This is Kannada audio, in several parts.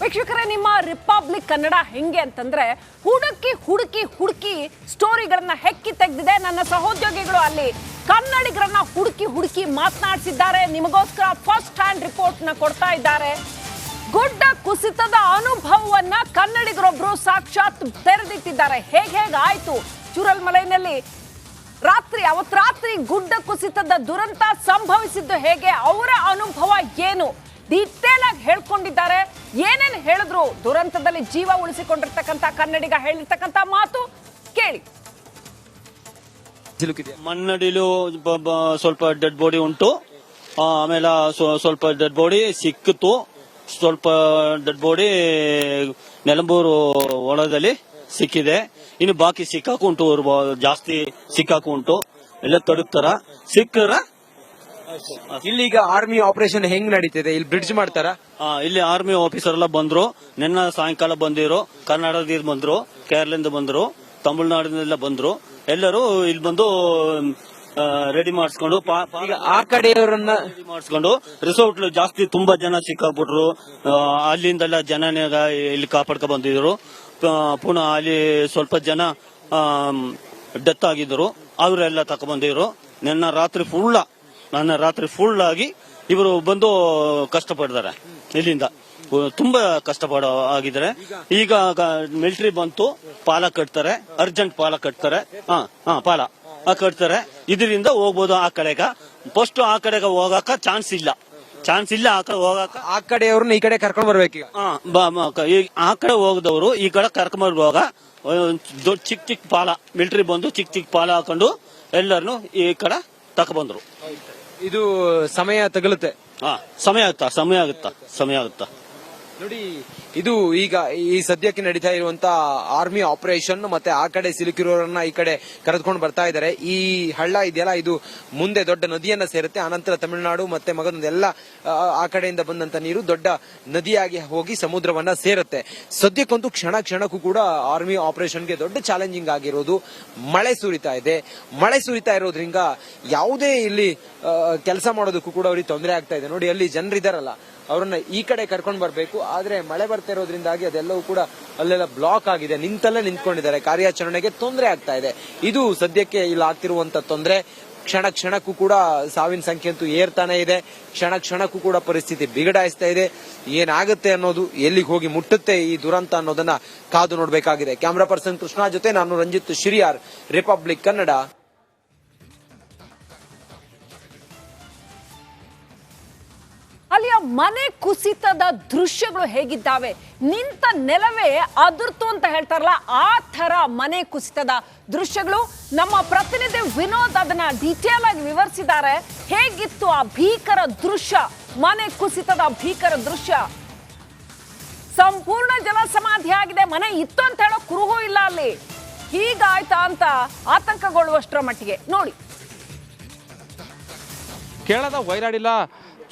ವೀಕ್ಷಕರೇ, ನಿಮ್ಮ ರಿಪಬ್ಲಿಕ್ ಕನ್ನಡ ಹೆಂಗೆ ಅಂತಂದ್ರೆ ಹುಡುಕಿ ಹುಡುಕಿ ಹುಡುಕಿ ಸ್ಟೋರಿಗಳನ್ನ ಹೆಕ್ಕಿ ತೆಗೆದಿದೆ. ನನ್ನ ಸಹೋದ್ಯೋಗಿಗಳು ಅಲ್ಲಿ ಕನ್ನಡಿಗರನ್ನ ಹುಡುಕಿ ಹುಡುಕಿ ಮಾತನಾಡಿಸಿದ್ದಾರೆ. ನಿಮಗೋಸ್ಕರ ಫಸ್ಟ್ ಹ್ಯಾಂಡ್ ರಿಪೋರ್ಟ್ನ ಕೊಡ್ತಾ ಇದ್ದಾರೆ. ಗುಡ್ಡ ಕುಸಿತದ ಅನುಭವವನ್ನ ಕನ್ನಡಿಗರೊಬ್ರು ಸಾಕ್ಷಾತ್ ತೆರೆದಿಟ್ಟಿದ್ದಾರೆ. ಹೇಗೆ ಹೇಗಾಯ್ತು ಚೂರಲ್ ಮಲೈನಲ್ಲಿ ರಾತ್ರಿ, ಅವತ್ ರಾತ್ರಿ ಗುಡ್ಡ ಕುಸಿತದ ದುರಂತ ಸಂಭವಿಸಿದ್ದು ಹೇಗೆ? ಅವರ ಅನುಭವ ಏನು? ಡೀಟೇಲ್ ಆಗಿ ಹೇಳ್ಕೊಂಡಿದ್ದಾರೆ. ಏನೇನು ಹೇಳಿದ್ರು ದುರಂತದಲ್ಲಿ ಜೀವ ಉಳಿಸಿಕೊಂಡಿರ್ತಕ್ಕಂಥ ಕನ್ನಡಿಗ ಹೇಳಿರ್ತಕ್ಕಂಥ ಮಾತು ಕೇಳಿ. ಮಣ್ಣಡಿಲು ಸ್ವಲ್ಪ ಡೆಡ್ ಬಾಡಿ ಉಂಟು. ಆಮೇಲೆ ಸ್ವ- ಸ್ವಲ್ಪ ಡೆಡ್ ಬಾಡಿ ಸಿಕ್ಕಿತು. ಸ್ವಲ್ಪ ಡೆಡ್ ಬಾಡಿ ನೆಲಂಬೂರು ಒಳದಲ್ಲಿ ಸಿಕ್ಕಿದೆ. ಇನ್ನು ಬಾಕಿ ಸಿಕ್ಕಾಕು ಉಂಟು, ಜಾಸ್ತಿ ಸಿಕ್ಕಾಕು ಉಂಟು. ಎಲ್ಲ ತಡುಕ್ತಾರ. ಸಿಕ್ಕರ ಇಲ್ಲೀಗ ಆರ್ಮಿ ಆಪರೇಷನ್ ಹೆಂಗ್ ನಡೀತಿದೆ? ಇಲ್ಲಿ ಬ್ರಿಡ್ಜ್ ಮಾಡ್ತಾರ? ಆ, ಇಲ್ಲಿ ಆರ್ಮಿ ಆಫೀಸರ್ ಎಲ್ಲ ಬಂದ್ರು. ನಿನ್ನ ಸಾಯಂಕಾಲ ಬಂದಿರು ಕರ್ನಾಟಕದಿಂದ ಬಂದ್ರು. ಕೇರಳದಿಂದ ಬಂದ್ರು. ತಮಿಳುನಾಡಿನಿಂದ ಬಂದ್ರು. ಎಲ್ಲರೂ ಇಲ್ಲಿ ಬಂದು ರೆಡಿ ಮಾಡಿಸ್ಕೊಂಡು ಈಗ ಆ ಕಡೆಯವರನ್ನ ರೆಡಿ ಮಾಡಿಸ್ಕೊಂಡು ರಿಸೋರ್ಟ್ ಜಾಸ್ತಿ ತುಂಬಾ ಜನ ಸಿಕ್ಕಾಕ್ಬಿಟ್ರು. ಆ, ಅಲ್ಲಿಂದೆಲ್ಲ ಜನನೇ ಇಲ್ಲಿ ಕಾಪಾಡ್ಕೊ ಬಂದಿದ್ರು. ಆ, ಪುನಃ ಅಲ್ಲಿ ಸ್ವಲ್ಪ ಜನ ಡೆತ್ ಆಗಿದ್ರು. ಅವರೆಲ್ಲ ತಕೊಂಡ್ಬಂದಿದ್ರು ನಿನ್ನ ರಾತ್ರಿ ಫುಲ್ಲ ನನ್ನ ರಾತ್ರಿ ಫುಲ್ ಆಗಿ ಇವರು ಬಂದು ಕಷ್ಟಪಡ್ತಾರೆ ಇಲ್ಲಿಂದ. ತುಂಬಾ ಕಷ್ಟಪಡ ಆಗಿದ್ದಾರೆ. ಈಗ ಮಿಲಿಟರಿ ಬಂತು ಪಾಲ ಕಟ್ತಾರೆ ಅರ್ಜೆಂಟ್ ಪಾಲ ಕಟ್ತಾರೆ. ಹಾ ಹಾ ಪಾಲ ಕಟ್ತಾರೆ. ಇದರಿಂದ ಹೋಗ್ಬೋದು ಆ ಕಡೆಗ. ಫಸ್ಟ್ ಆ ಕಡೆಗೆ ಹೋಗಾಕ ಚಾನ್ಸ್ ಇಲ್ಲ. ಚಾನ್ಸ್ ಇಲ್ಲ ಆ ಕಡೆ ಹೋಗಾಕ. ಆ ಕಡೆಯವ್ರನ್ನ ಈ ಕಡೆ ಕರ್ಕೊಂಡ್ ಬರ್ಬೇಕು ಆ, ಕಡೆ ಹೋಗದವ್ರು ಈ- ಕಡೆ ಕರ್ಕೊಂಡ್ ಕರ್ಕೊಂಬರುವಾಗ ದೊಡ್ಡ ಚಿಕ್ಕ ಚಿಕ್ಕ ಪಾಲ ಮಿಲಿಟರಿ ಬಂದು ಚಿಕ್ಕ ಚಿಕ್ಕ ಪಾಲ ಹಾಕೊಂಡು ಎಲ್ಲರನ್ನು ಈ ಕಡೆ ತಕೊಬಂದ್ರು ಇದು ಸಮಯ ತಗಲುತ್ತೆ. ಹಾ ಸಮಯ ಆಗುತ್ತಾ? ಸಮಯ ಆಗುತ್ತಾ? ಸಮಯ ಆಗುತ್ತಾ? ನೋಡಿ ಇದು ಈಗ ಈ ಸದ್ಯಕ್ಕೆ ನಡೀತಾ ಇರುವಂತ ಆರ್ಮಿ ಆಪರೇಷನ್ ಮತ್ತೆ ಆ ಕಡೆ ಸಿಲುಕಿರೋರನ್ನ ಈ ಕಡೆ ಕರೆದುಕೊಂಡು ಬರ್ತಾ ಇದ್ದಾರೆ. ಈ ಹಳ್ಳ ಇದೆಯಲ್ಲ ಇದು ಮುಂದೆ ದೊಡ್ಡ ನದಿಯನ್ನ ಸೇರುತ್ತೆ. ಆನಂತರ ತಮಿಳುನಾಡು ಮತ್ತೆ ಮಗದೊಂದು ಎಲ್ಲ ಆ, ಕಡೆಯಿಂದ ಬಂದಂತ ನೀರು ದೊಡ್ಡ ನದಿಯಾಗಿ ಹೋಗಿ ಸಮುದ್ರವನ್ನ ಸೇರುತ್ತೆ. ಸದ್ಯಕ್ಕಂತೂ ಕ್ಷಣ ಕ್ಷಣಕ್ಕೂ ಕೂಡ ಆರ್ಮಿ ಆಪರೇಷನ್ಗೆ ದೊಡ್ಡ ಚಾಲೆಂಜಿಂಗ್ ಆಗಿರೋದು ಮಳೆ ಸುರಿತಾ ಇದೆ. ಮಳೆ ಸುರಿತಾ ಇರೋದ್ರಿಂದ ಯಾವುದೇ ಇಲ್ಲಿ ಕೆಲಸ ಮಾಡೋದಕ್ಕೂ ಕೂಡ ಅವ್ರಿಗೆ ತೊಂದರೆ ಆಗ್ತಾ ಇದೆ. ನೋಡಿ ಅಲ್ಲಿ ಜನರಿದಾರಲ್ಲ ಅವ್ರನ್ನ ಈ ಕಡೆ ಕರ್ಕೊಂಡು ಬರಬೇಕು. ಆದ್ರೆ ಮಳೆ ಬರ್ತಾ ಇರೋದ್ರಿಂದಾಗಿ ಅದೆಲ್ಲವೂ ಕೂಡ ಅಲ್ಲೆಲ್ಲ ಬ್ಲಾಕ್ ಆಗಿದೆ. ನಿಂತಲ್ಲೇ ನಿಂತ್ಕೊಂಡಿದ್ದಾರೆ. ಕಾರ್ಯಾಚರಣೆಗೆ ತೊಂದರೆ ಆಗ್ತಾ ಇದೆ. ಇದು ಸದ್ಯಕ್ಕೆ ಇಲ್ಲಿ ಆಗ್ತಿರುವಂತ ತೊಂದರೆ. ಕ್ಷಣ ಕ್ಷಣಕ್ಕೂ ಕೂಡ ಸಾವಿನ ಸಂಖ್ಯೆ ಅಂತೂ ಏರ್ತಾನೆ ಇದೆ. ಕ್ಷಣ ಕ್ಷಣಕ್ಕೂ ಕೂಡ ಪರಿಸ್ಥಿತಿ ಬಿಗಡಾಯಿಸ್ತಾ ಇದೆ. ಏನಾಗುತ್ತೆ ಅನ್ನೋದು ಎಲ್ಲಿಗೆ ಹೋಗಿ ಮುಟ್ಟುತ್ತೆ ಈ ದುರಂತ ಅನ್ನೋದನ್ನ ಕಾದು ನೋಡಬೇಕಾಗಿದೆ. ಕ್ಯಾಮರಾ ಪರ್ಸನ್ ಕೃಷ್ಣ ಜೊತೆ ನಾನು ರಂಜಿತ್ ಶಿರಿಯಾರ್, ರಿಪಬ್ಲಿಕ್ ಕನ್ನಡ. ಅಲ್ಲಿಯ ಮನೆ ಕುಸಿತದ ದೃಶ್ಯಗಳು ಹೇಗಿದ್ದಾವೆ? ನಿಂತ ನೆಲವೇ ಅದರ್ತು ಅಂತ ಹೇಳ್ತಾರಲ್ಲ, ಆ ಥರ ಮನೆ ಕುಸಿತದ ದೃಶ್ಯಗಳು. ನಮ್ಮ ಪ್ರತಿನಿಧಿ ವಿನೋದ್ ಅದನ್ನ ಡೀಟೇಲ್ ಆಗಿ ವಿವರಿಸಿದ್ದಾರೆ. ಹೇಗಿತ್ತು ಆ ಭೀಕರ ದೃಶ್ಯ, ಮನೆ ಕುಸಿತದ ಭೀಕರ ದೃಶ್ಯ? ಸಂಪೂರ್ಣ ಜನಸಮಾಧಿ ಆಗಿದೆ, ಮನೆ ಇತ್ತು ಅಂತ ಹೇಳೋ ಕುರುಹು ಇಲ್ಲ ಅಲ್ಲಿ. ಹೀಗಾಯ್ತಾ ಅಂತ ಆತಂಕಗೊಳ್ಳುವಷ್ಟರ ಮಟ್ಟಿಗೆ. ನೋಡಿ. ಕೇಳದ ವೈನಾಡಿನ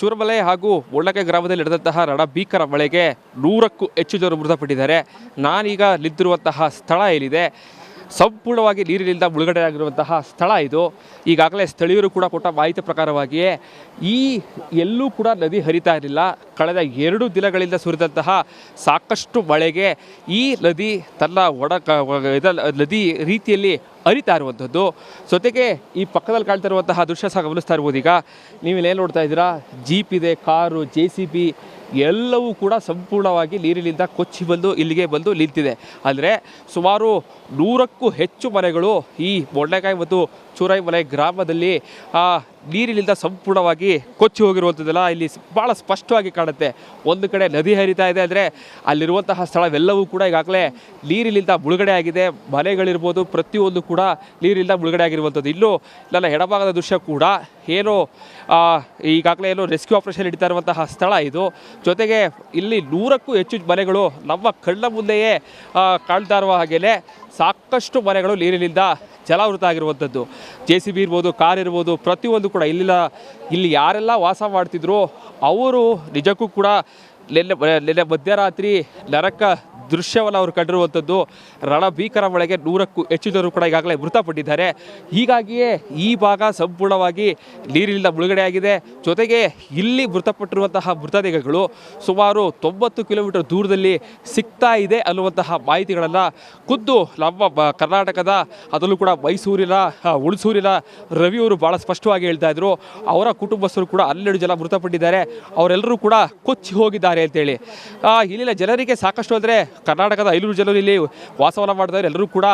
ಚೂರಮಲೆ ಹಾಗೂ ಒಳ್ಳಕೆ ಗ್ರಾಮದಲ್ಲಿ ನಡೆದಂತಹ ರಣ ಭೀಕರ ಮಳೆಗೆ ನೂರಕ್ಕೂ ಹೆಚ್ಚು ಜನರು ಮೃತಪಟ್ಟಿದ್ದಾರೆ. ನಾನೀಗ ನಿಂತಿರುವಂತಹ ಸ್ಥಳ ಏನಿದೆ, ಸಂಪೂರ್ಣವಾಗಿ ನೀರಿನಿಂದ ಮುಳುಗಡೆ ಆಗಿರುವಂತಹ ಸ್ಥಳ ಇದು. ಈಗಾಗಲೇ ಸ್ಥಳೀಯರು ಕೂಡ ಕೊಟ್ಟ ಮಾಹಿತಿ ಪ್ರಕಾರವಾಗಿಯೇ ಈ ಎಲ್ಲೂ ಕೂಡ ನದಿ ಹರಿತಾ ಇರಲಿಲ್ಲ. ಕಳೆದ ಎರಡು ದಿನಗಳಿಂದ ಸುರಿದಂತಹ ಸಾಕಷ್ಟು ಮಳೆಗೆ ಈ ನದಿ ತನ್ನ ಒಡ ನದಿ ರೀತಿಯಲ್ಲಿ ಹರಿತಾ ಇರುವಂಥದ್ದು ಜೊತೆಗೆ ಈ ಪಕ್ಕದಲ್ಲಿ ಕಾಣ್ತಾ ಇರುವಂತಹ ದೃಶ್ಯ ಸಹ ಗಮನಿಸ್ತಾ ಇರ್ಬೋದು ಈಗ. ನೀವೇನು ನೋಡ್ತಾ ಇದ್ದೀರಾ? ಜೀಪ್ ಇದೆ, ಕಾರು ಜೆ ಸಿ ಬಿ ಎಲ್ಲವೂ ಕೂಡ ಸಂಪೂರ್ಣವಾಗಿ ನೀರಿನಿಂದ ಕೊಚ್ಚಿ ಬಂದು ಇಲ್ಲಿಗೆ ಬಂದು ನಿಂತಿದೆ. ಅಂದರೆ ಸುಮಾರು ನೂರಕ್ಕೂ ಹೆಚ್ಚು ಮನೆಗಳು ಈ ಬೊಂಡೆಕಾಯಿ ಮತ್ತು ಚೂರಾಯಿ ಮಲೆ ಗ್ರಾಮದಲ್ಲಿ ನೀರಿನಿಂದ ಸಂಪೂರ್ಣವಾಗಿ ಕೊಚ್ಚಿ ಹೋಗಿರುವಂಥದ್ದೆಲ್ಲ ಇಲ್ಲಿ ಭಾಳ ಸ್ಪಷ್ಟವಾಗಿ ಕಾಣುತ್ತೆ. ಒಂದು ಕಡೆ ನದಿ ಹರಿತಾ ಇದೆ ಅಂದರೆ ಅಲ್ಲಿರುವಂತಹ ಸ್ಥಳವೆಲ್ಲವೂ ಕೂಡ ಈಗಾಗಲೇ ನೀರಿನಿಂದ ಮುಳುಗಡೆ ಆಗಿದೆ. ಮನೆಗಳಿರ್ಬೋದು, ಪ್ರತಿಯೊಂದು ಕೂಡ ನೀರಿನಿಂದ ಮುಳುಗಡೆ ಆಗಿರುವಂಥದ್ದು. ಇಲ್ಲೂ ನನ್ನ ಎಡಭಾಗದ ದೃಶ್ಯ ಕೂಡ ಏನು ಈಗಾಗಲೇ ಏನು ರೆಸ್ಕ್ಯೂ ಆಪರೇಷನ್ ನಡೀತಾ ಇರುವಂತಹ ಸ್ಥಳ ಇದು. ಜೊತೆಗೆ ಇಲ್ಲಿ ನೂರಕ್ಕೂ ಹೆಚ್ಚು ಮನೆಗಳು ನಮ್ಮ ಕಣ್ಣ ಮುಂದೆಯೇ ಕಾಣ್ತಾ ಇರುವ ಹಾಗೆಯೇ ಸಾಕಷ್ಟು ಮನೆಗಳು ನೀರಿನಿಂದ ಜಲಾವೃತ ಆಗಿರುವಂಥದ್ದು. ಜೆ ಸಿ ಬಿ ಇರ್ಬೋದು, ಕಾರ್ ಇರ್ಬೋದು, ಪ್ರತಿಯೊಂದು ಕೂಡ ಇಲ್ಲಿನ, ಇಲ್ಲಿ ಯಾರೆಲ್ಲ ವಾಸ ಮಾಡ್ತಿದ್ರು, ಅವರು ನಿಜಕ್ಕೂ ಕೂಡ ನಿನ್ನೆ ನಿನ್ನೆ ಮಧ್ಯರಾತ್ರಿ ನರಕ ದೃಶ್ಯವನ್ನು ಅವರು ಕಂಡಿರುವಂಥದ್ದು. ರಣಭೀಕರ ಮಳೆಗೆ ನೂರಕ್ಕೂ ಹೆಚ್ಚು ಜನರು ಕೂಡ ಈಗಾಗಲೇ ಮೃತಪಟ್ಟಿದ್ದಾರೆ. ಹೀಗಾಗಿಯೇ ಈ ಭಾಗ ಸಂಪೂರ್ಣವಾಗಿ ನೀರಿನಿಂದ ಮುಳುಗಡೆಯಾಗಿದೆ ಜೊತೆಗೆ ಇಲ್ಲಿ ಮೃತಪಟ್ಟಿರುವಂತಹ ಮೃತದೇಹಗಳು ಸುಮಾರು ತೊಂಬತ್ತು ಕಿಲೋಮೀಟರ್ ದೂರದಲ್ಲಿ ಸಿಗ್ತಾ ಇದೆ ಅನ್ನುವಂತಹ ಮಾಹಿತಿಗಳನ್ನು ಖುದ್ದು ನಮ್ಮ ಕರ್ನಾಟಕದ, ಅದರಲ್ಲೂ ಕೂಡ ಮೈಸೂರಿನ ಹುಣಸೂರಿನ ರವಿಯವರು ಭಾಳ ಸ್ಪಷ್ಟವಾಗಿ ಹೇಳ್ತಾ ಇದ್ರು. ಅವರ ಕುಟುಂಬಸ್ಥರು ಕೂಡ ಹನ್ನೆರಡು ಜನ ಮೃತಪಟ್ಟಿದ್ದಾರೆ. ಅವರೆಲ್ಲರೂ ಕೂಡ ಕೊಚ್ಚಿ ಹೋಗಿದ್ದಾರೆ ಅಂತೇಳಿ. ಇಲ್ಲಿನ ಜನರಿಗೆ ಸಾಕಷ್ಟು ಅಂದರೆ ಕರ್ನಾಟಕದ ಜನರು ಇಲ್ಲಿ ವಾಸವನ್ನ ಮಾಡಿದವರು ಎಲ್ಲರೂ ಕೂಡ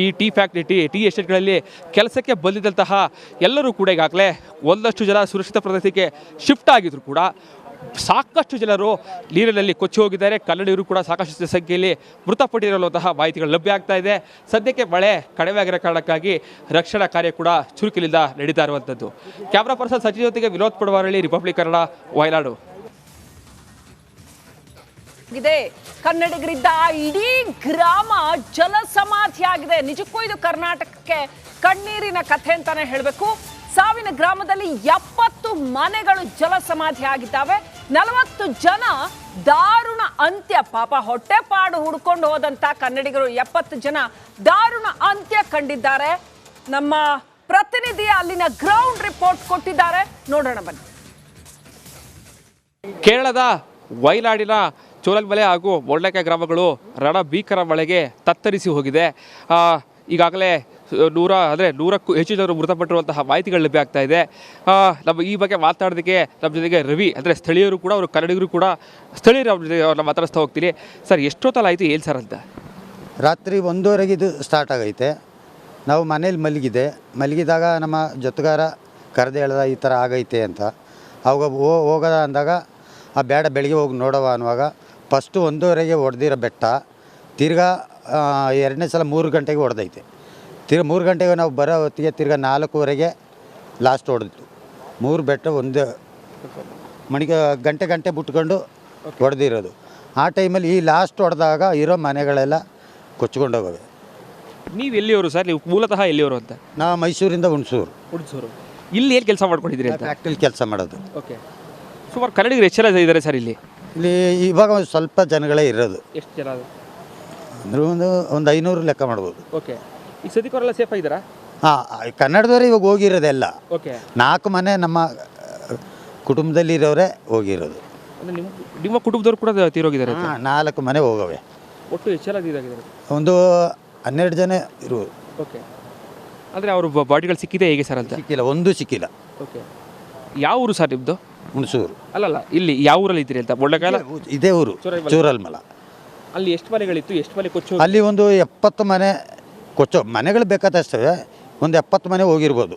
ಈ ಟೀ ಫ್ಯಾಕ್ಟ್ರಿ, ಟೀ ಟೀ ಎಸ್ಟೇಟ್ಗಳಲ್ಲಿ ಕೆಲಸಕ್ಕೆ ಬಂದಿದ್ದಂತಹ ಎಲ್ಲರೂ ಕೂಡ ಈಗಾಗಲೇ ಒಂದಷ್ಟು ಜನ ಸುರಕ್ಷಿತ ಪ್ರದೇಶಕ್ಕೆ ಶಿಫ್ಟ್ ಆಗಿದ್ರು ಕೂಡ. ಸಾಕಷ್ಟು ಜನರು ನೀರಿನಲ್ಲಿ ಕೊಚ್ಚಿ ಹೋಗಿದ್ದಾರೆ. ಕನ್ನಡಿಗರು ಕೂಡ ಸಾಕಷ್ಟು ಸಂಖ್ಯೆಯಲ್ಲಿ ಮೃತಪಟ್ಟಿರುವಂತಹ ಮಾಹಿತಿಗಳು ಲಭ್ಯ ಆಗ್ತಾ ಇದೆ. ಸದ್ಯಕ್ಕೆ ಮಳೆ ಕಡಿಮೆ ಆಗಿರೋ ಕಾರಣಕ್ಕಾಗಿ ರಕ್ಷಣಾ ಕಾರ್ಯ ಕೂಡ ಚುರುಕಿನಿಂದ ನಡೀತಾ ಇರುವಂಥದ್ದು ಕ್ಯಾಮ್ರಾ ಪರ್ಸನ್ ಸಚಿವ ಜೊತೆಗೆ ವಿನೋದ್ ಪಡವಾರಳ್ಳಿ ರಿಪಬ್ಲಿಕ್ ಕನ್ನಡ, ವಯನಾಡು. ಇದೆ. ಕನ್ನಡಿಗರಿದ್ದ ಇಡೀ ಗ್ರಾಮ ಜಲ ಸಮಾಧಿಯಾಗಿದೆ ನಿಜಕ್ಕೂ ಇದು ಕರ್ನಾಟಕಕ್ಕೆ ಕಣ್ಣೀರಿನ ಕಥೆ ಅಂತಾನೆ ಹೇಳಬೇಕು. ಸಾವಿನ ಗ್ರಾಮದಲ್ಲಿ ಎಪ್ಪತ್ತು ಮನೆಗಳು ಜಲ ಸಮಾಧಿ ಆಗಿದ್ದಾವೆ. ನಲವತ್ತು ಜನ ದಾರುಣ ಅಂತ್ಯ, ಪಾಪ ಹೊಟ್ಟೆಪಾಡು ಹುಡ್ಕೊಂಡು ಹೋದಂತ ಕನ್ನಡಿಗರು ಎಪ್ಪತ್ತು ಜನ ದಾರುಣ ಅಂತ್ಯ ಕಂಡಿದ್ದಾರೆ. ನಮ್ಮ ಪ್ರತಿನಿಧಿ ಅಲ್ಲಿನ ಗ್ರೌಂಡ್ ರಿಪೋರ್ಟ್ ಕೊಟ್ಟಿದ್ದಾರೆ. ನೋಡೋಣ ಬನ್ನಿ. ಕೇರಳದ ವಯನಾಡಿನ ಚೋಲಲ್ಮಲೆ ಹಾಗೂ ಮೊಳ್ಳಕೆ ಗ್ರಾಮಗಳು ರಣಭೀಕರ ಮಳೆಗೆ ತತ್ತರಿಸಿ ಹೋಗಿದೆ. ಈಗಾಗಲೇ ನೂರ, ಅಂದರೆ ನೂರಕ್ಕೂ ಹೆಚ್ಚು ಜನರು ಮೃತಪಟ್ಟಿರುವಂತಹ ಮಾಹಿತಿಗಳು ಲಭ್ಯ ಆಗ್ತಾ ಇದೆ. ನಮ್ಮ ಈ ಬಗ್ಗೆ ಮಾತಾಡೋದಕ್ಕೆ ನಮ್ಮ ಜೊತೆಗೆ ರವಿ, ಅಂದರೆ ಸ್ಥಳೀಯರು ಕೂಡ, ಅವರು ಕನ್ನಡಿಗರು ಕೂಡ ಸ್ಥಳೀಯರು ಅವ್ರ ಜೊತೆ ಅವ್ರನ್ನ ಮಾತಾಡಿಸ್ತಾ ಹೋಗ್ತೀನಿ. ಸರ್, ಎಷ್ಟೊತ್ತಲ್ಲ ಆಯಿತು? ಏನು ಸರ್ ಅಂತ? ರಾತ್ರಿ ಒಂದೂವರೆಗೆ ಇದು ಸ್ಟಾರ್ಟ್ ಆಗೈತೆ. ನಾವು ಮನೇಲಿ ಮಲಗಿದೆ. ಮಲಗಿದಾಗ ನಮ್ಮ ಜೊತೆಗಾರ ಕರೆದು ಹೇಳ್ದ ಈ ಥರ ಆಗೈತೆ ಅಂತ. ಅವಾಗ ಹೋಗೋದ ಅಂದಾಗ, ಆ ಬೇಡ ಬೆಳಿಗ್ಗೆ ಹೋಗಿ ನೋಡವ ಅನ್ನುವಾಗ ಫಸ್ಟು ಒಂದೂವರೆಗೆ ಹೊಡೆದಿರೋ ಬೆಟ್ಟ ತಿರ್ಗಾ ಎರಡನೇ ಸಲ ಮೂರು ಗಂಟೆಗೆ ಹೊಡೆದೈತೆ. ತಿರ್ಗಿ ಮೂರು ಗಂಟೆಗೆ ನಾವು ಬರೋ ಹೊತ್ತಿಗೆ ತಿರ್ಗ ನಾಲ್ಕೂವರೆಗೆ ಲಾಸ್ಟ್ ಹೊಡೆದಿತ್ತು ಮೂರು ಬೆಟ್ಟ ಒಂದು ಮಣಿಗೆ ಗಂಟೆ ಗಂಟೆ ಬಿಟ್ಕೊಂಡು ಹೊಡೆದಿರೋದು. ಆ ಟೈಮಲ್ಲಿ ಈ ಲಾಸ್ಟ್ ಹೊಡೆದಾಗ ಇರೋ ಮನೆಗಳೆಲ್ಲ ಕೊಚ್ಕೊಂಡೋಗವೆ ನೀವು ಎಲ್ಲಿಯವರು ಸರ್? ನೀವು ಮೂಲತಃ ಎಲ್ಲಿಯವರು ಅಂತ? ನಾವು ಮೈಸೂರಿಂದ ಹುಣಸೂರು. ಹುಣಸೂರು. ಇಲ್ಲಿ ಏನು ಕೆಲಸ ಮಾಡ್ಕೊಂಡಿದ್ದೀರಿ ಫ್ಯಾಕ್ಟ್ರಿಲಿ ಕೆಲಸ ಮಾಡೋದು. ಓಕೆ ಸುಮಾರು ಕನ್ನಡಿಗರು ಎಚ್ಚರ ಇದ್ದಾರೆ ಸರ್ ಇಲ್ಲಿ? ಇಲ್ಲಿ ಇವಾಗ ಒಂದು ಸ್ವಲ್ಪ ಜನಗಳೇ ಇರೋದು. ಎಷ್ಟು ಜನ ಅಂದ್ರೆ ಒಂದು ಒಂದು ಐನೂರು ಲೆಕ್ಕ ಮಾಡ್ಬೋದು. ಓಕೆ. ಈ ಸದ್ಯಕ್ಕವರೆಲ್ಲ ಸೇಫ್ ಆಗಿದ್ದಾರಾ? ಹಾಂ ಕನ್ನಡದವರೇ ಇವಾಗ ಹೋಗಿರೋದೆಲ್ಲ ಓಕೆ. ನಾಲ್ಕು ಮನೆ ನಮ್ಮ ಕುಟುಂಬದಲ್ಲಿ ಇರೋರೇ ಹೋಗಿರೋದು. ಅಂದರೆ ನಿಮ್ಮ ನಿಮ್ಮ ಕುಟುಂಬದವ್ರು ಕೂಡ ತೀರೋಗಿದ್ದಾರೆ ಹಾಂ ನಾಲ್ಕು ಮನೆ ಹೋಗವೆ. ಒಟ್ಟು ಎಷ್ಟು ಜನ ಇದಾಗಿದ್ದಾರೆ? ಒಂದು ಹನ್ನೆರಡು ಜನ ಇರುವುದು ಓಕೆ. ಅಂದರೆ ಅವರು ಬಾಡಿಗಳು ಸಿಕ್ಕಿದೆ ಹೇಗೆ ಸರ್ ಅಂತ? ಸಿಕ್ಕಿಲ್ಲ ಒಂದು ಸಿಕ್ಕಿಲ್ಲ. ಓಕೆ. ಯಾವ ಊರು ಸರ್ ನಿಮ್ಮದು ಹುಣಸೂರು ಅಲ್ಲಲ್ಲ ಇಲ್ಲಿ ಯಾವ ಊರಲ್ಲಿ ಇದ್ದೀರಿ ಅಂತ? ಒಳ್ಳೆಕಾಲ? ಇದೇ ಊರು ಚೂರಲ್ಮಲ. ಚೂರಲ್ಮಲ. ಅಲ್ಲಿ ಎಷ್ಟು ಮನೆಗಳಿತ್ತು? ಎಷ್ಟು ಮನೆ ಕೊಚ್ಚು ಅಲ್ಲಿ ಒಂದು ಎಪ್ಪತ್ತು ಮನೆ ಕೊಚ್ಚೋ ಮನೆಗಳು ಬೇಕಾದಷ್ಟೇ ಒಂದು ಎಪ್ಪತ್ತು ಮನೆ ಹೋಗಿರ್ಬೋದು.